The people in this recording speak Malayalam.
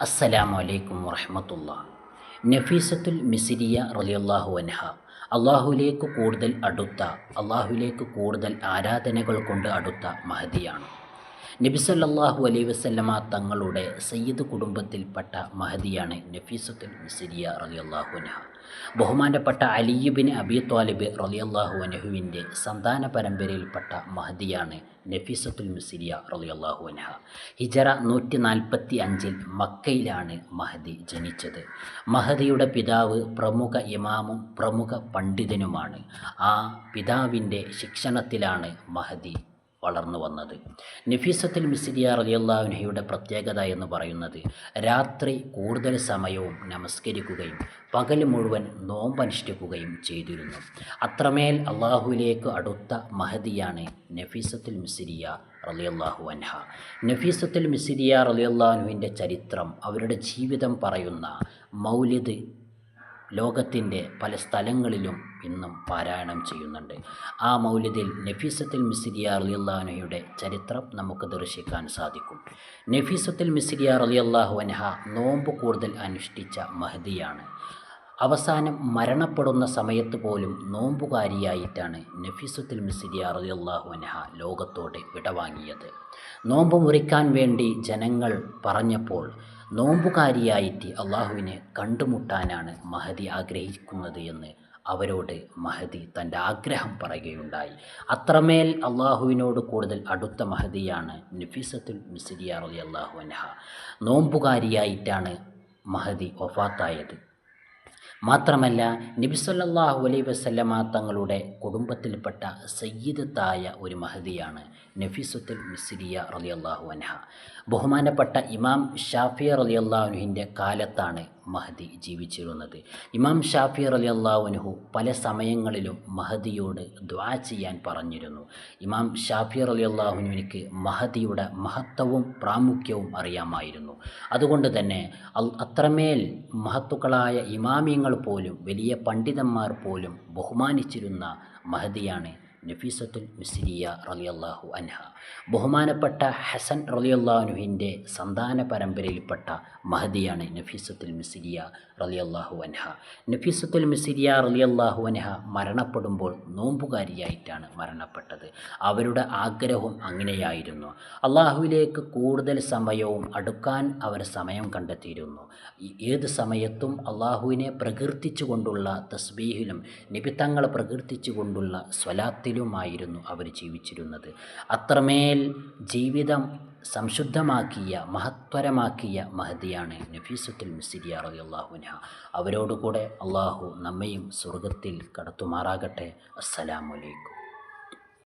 അസ്സലാമു അലൈക്കും വറഹമത്തുള്ള. നഫീസത്തുൽ മിസിരിയ റളിയല്ലാഹു അൻഹ. അള്ളാഹുലേക്ക് കൂടുതൽ അടുത്ത അള്ളാഹുലേക്ക് കൂടുതൽ ആരാധനകൾ കൊണ്ട് അടുത്ത മഹദിയാണ്. നബി അലൈ അലൈഹി വസല്ലമ തങ്ങളുടെ സയ്യിദ് കുടുംബത്തിൽപ്പെട്ട മഹദിയാണ് നഫീസത്തുൽ മിസിരിയ റളിയല്ലാഹു അൻഹ. ബഹുമാനപ്പെട്ട അലിയുബിൻ അബി ത്വാലിബ് റളിയല്ലാഹു അനഹുവിന്റെ സന്താന പരമ്പരയിൽപ്പെട്ട മഹദിയാണ് നഫീസത്തുൽ മിസിരിയ റളിയല്ലാഹു അൻഹ. ഹിജറ നൂറ്റി നാൽപ്പത്തി അഞ്ചിൽ മക്കയിലാണ് മഹദി ജനിച്ചത്. മഹദിയുടെ പിതാവ് പ്രമുഖ ഇമാമും പ്രമുഖ പണ്ഡിതനുമാണ്. ആ പിതാവിന്റെ ശിക്ഷണത്തിലാണ് മഹദി വളർന്നു വന്നത്. നഫീസത്തുൽ മിസിരിയ റലിയല്ലാഹുനഹയുടെ പ്രത്യേകത എന്ന് പറയുന്നത് രാത്രി കൂടുതൽ സമയവും നമസ്കരിക്കുകയും പകൽ മുഴുവൻ നോമ്പനുഷ്ഠിക്കുകയും ചെയ്തിരുന്നു. അത്രമേൽ അള്ളാഹുവിലേക്ക് അടുത്ത മഹതിയാണ് നഫീസത്തുൽ മിസ്രിയ റലിയല്ലാഹു അൻഹ. നഫീസത്തുൽ മിസിരിയ റലിയല്ലാഹുവിന്റെ ചരിത്രം അവരുടെ ജീവിതം പറയുന്ന മൗലിദ് ലോകത്തിന്റെ പല സ്ഥലങ്ങളിലും ഇന്നും പാരായണം ചെയ്യുന്നുണ്ട്. ആ മൗലിദിൽ നഫീസത്തുൽ മിസിരിയ റലിയല്ലാഹുനയുടെ ചരിത്രം നമുക്ക് ദർശിക്കാൻ സാധിക്കും. നഫീസത്തുൽ മിസിരിയ റലിയല്ലാഹു അൻഹ നോമ്പ് കൂടുതൽ അനുഷ്ഠിച്ച മഹദിയാണ്. അവസാനം മരണപ്പെടുന്ന സമയത്ത് പോലും നോമ്പുകാരിയായിട്ടാണ് നഫീസത്തുൽ മിസിരിയ റലിയല്ലാഹു അൻഹ ലോകത്തോട് വിടവാങ്ങിയത്. നോമ്പ് മുറിക്കാൻ വേണ്ടി ജനങ്ങൾ പറഞ്ഞപ്പോൾ നോമ്പുകാരിയായിട്ട് അള്ളാഹുവിനെ കണ്ടുമുട്ടാനാണ് മഹദി ആഗ്രഹിക്കുന്നത് എന്ന് അവരോട് മഹദി തന്റെ ആഗ്രഹം പറയുകയുണ്ടായി. അത്രമേൽ അള്ളാഹുവിനോട് കൂടുതൽ അടുത്ത മഹദിയാണ് നഫീസത്തുൽ മിസ്രിയ റലി അള്ളാഹു അൻഹ. നോമ്പുകാരിയായിട്ടാണ് മഹദി ഒഫാത്തായത് മാത്രമല്ല നബിസല്ലാഹു അലൈ വസല്ലമ തങ്ങളുടെ കുടുംബത്തിൽപ്പെട്ട സയ്യിദത്തായ ഒരു മഹദിയാണ് നഫീസുത്തുൽ മിസിരിയ റലി അള്ളാഹു അൻഹ. ബഹുമാനപ്പെട്ട ഇമാം ഷാഫിയ റലി അള്ളാഹുനുഹിന്റെ കാലത്താണ് മഹദി ജീവിച്ചിരുന്നത്. ഇമാം ഷാഫി അലി അള്ളാഹുനുഹു പല സമയങ്ങളിലും മഹദിയോട് ദ്വാ ചെയ്യാൻ പറഞ്ഞിരുന്നു. ഇമാം ഷാഫി അലി അള്ളാഹുനുവിനിക്ക് മഹദിയുടെ മഹത്വവും പ്രാമുഖ്യവും അറിയാമായിരുന്നു. അതുകൊണ്ട് തന്നെ അത്രമേൽ മഹത്തുക്കളായ ഇമാമിയങ്ങൾ പോലും വലിയ പണ്ഡിതന്മാർ പോലും ബഹുമാനിച്ചിരുന്ന മഹദിയാണ് നഫീസത്തുൽ മിസ്രിയ റലിയല്ലാഹു അൻഹ. ബഹുമാനപ്പെട്ട ഹസൻ റലിയല്ലാഹുനുഹിന്റെ സന്താന പരമ്പരയിൽപ്പെട്ട മഹദിയാണ് നഫീസത്തുൽ മിസ്രിയ റലിയല്ലാഹു അൻഹ. നഫീസത്തുൽ മിസ്രിയ റലിയല്ലാഹു അൻഹ മരണപ്പെടുമ്പോൾ നോമ്പുകാരിയായിട്ടാണ് മരണപ്പെട്ടത്. അവരുടെ ആഗ്രഹവും അങ്ങനെയായിരുന്നു. അള്ളാഹുവിലേക്ക് കൂടുതൽ സമയവും അടുക്കാൻ അവർ സമയം കണ്ടെത്തിയിരുന്നു. ഏത് സമയത്തും അള്ളാഹുവിനെ പ്രകീർത്തിച്ചു കൊണ്ടുള്ള തസ്ബീഹിലും നിബിത്തങ്ങളെ പ്രകീർത്തിച്ചു കൊണ്ടുള്ള സ്വലാത്തിലുമായിരുന്നു അവർ ജീവിച്ചിരുന്നത്. അത്രമേൽ ജീവിതം സംശുദ്ധമാക്കിയ മഹത്വരമാക്കിയ മഹതിയാണ് നഫീസുത്തുൽ മിസിരിയ റലി അള്ളാഹുന അവരോടുകൂടെ അള്ളാഹു നമ്മയും സ്വർഗത്തിൽ കടത്തുമാറാകട്ടെ. അസ്സലാമലൈക്കും